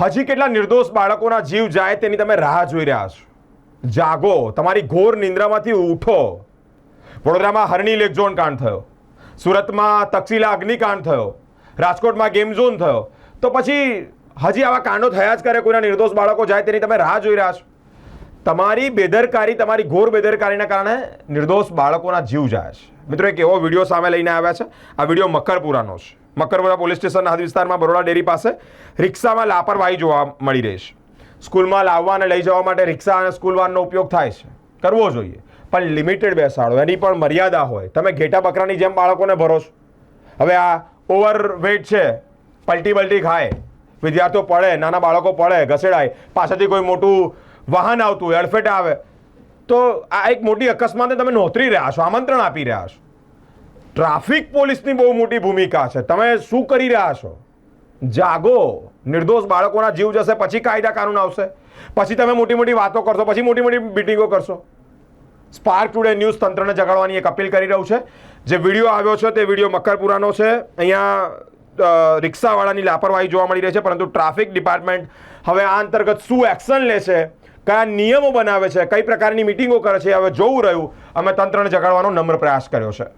હજી કેટલા નિર્દોષ બાળકોના જીવ જાય તેની તમે રાહ જોઈ રહ્યા છો. જાગો, તમારી ઘોર નિંદ્રામાંથી ઉઠો. વડોદરામાં હરણી લેક ઝોન કાંડ થયો. સુરતમાં તક્ષિલા અગ્નિકાંડ થયો. રાજકોટમાં ગેમ ઝોન થયો. તો પછી હજી આવા કાંડો થયા જ કરે કોઈના નિર્દોષ બાળકો જાય તેની તમે રાહ જોઈ રહ્યા છો. તમારી બેદરકારી, તમારી ઘોર બેદરકારીના કારણે નિર્દોષ બાળકોના જીવ જાય છે. મિત્રો, એક એવો વીડિયો સામે લઈને આવ્યા છે. આ વીડિયો મકરપુરાનો છે. મકરપુરા પોલીસ સ્ટેશનના હદ વિસ્તારમાં બરોડા ડેરી પાસે રિક્ષામાં લાપરવાહી જોવા મળી રહી છે. સ્કૂલમાં લાવવા અને લઈ જવા માટે રિક્ષા અને સ્કૂલ વાનનો ઉપયોગ થાય છે. કરવો જોઈએ. પણ લિમિટેડ બેસાડો. એની પણ મર્યાદા હોય. તમે ઘેટા બકરાની જેમ બાળકોને ભરો છો. હવે આ ઓવરવેટ છે. પલટી બલટી ખાય. વિદ્યાર્થીઓ પડે, નાના બાળકો પડે, ઘસેડાય. પાછળથી કોઈ મોટું વાહન આવતું હોય, અડફેટે આવે. તો આ એક મોટી અકસ્માતને તમે નોતરી રહ્યા છો, આમંત્રણ આપી રહ્યા છો. ટ્રાફિક પોલીસની બહુ મોટી ભૂમિકા છે. તમે શું કરી રહ્યા છો? જાગો. નિર્દોષ બાળકોના જીવ જશે, પછી કાયદા કાનૂન આવશે. પછી તમે મોટી મોટી વાતો કરશો, પછી મોટી મોટી મિટિંગો કરશો. સ્પાર્ક ટુડે ન્યૂઝ તંત્રને જગાડવાની એક અપીલ કરી રહ્યું છે. જે વીડિયો આવ્યો છે તે વીડિયો મકરપુરાનો છે. અહીંયા રિક્ષાવાળાની લાપરવાહી જોવા મળી રહી છે, પરંતુ ટ્રાફિક ડિપાર્ટમેન્ટ હવે આ અંતર્ગત શું એક્શન લે છે, કયા નિયમો બનાવે છે, કઈ પ્રકારની મિટિંગો કરે છે હવે જોવું રહ્યું. અમે તંત્રને જગાડવાનો નમ્ર પ્રયાસ કર્યો છે.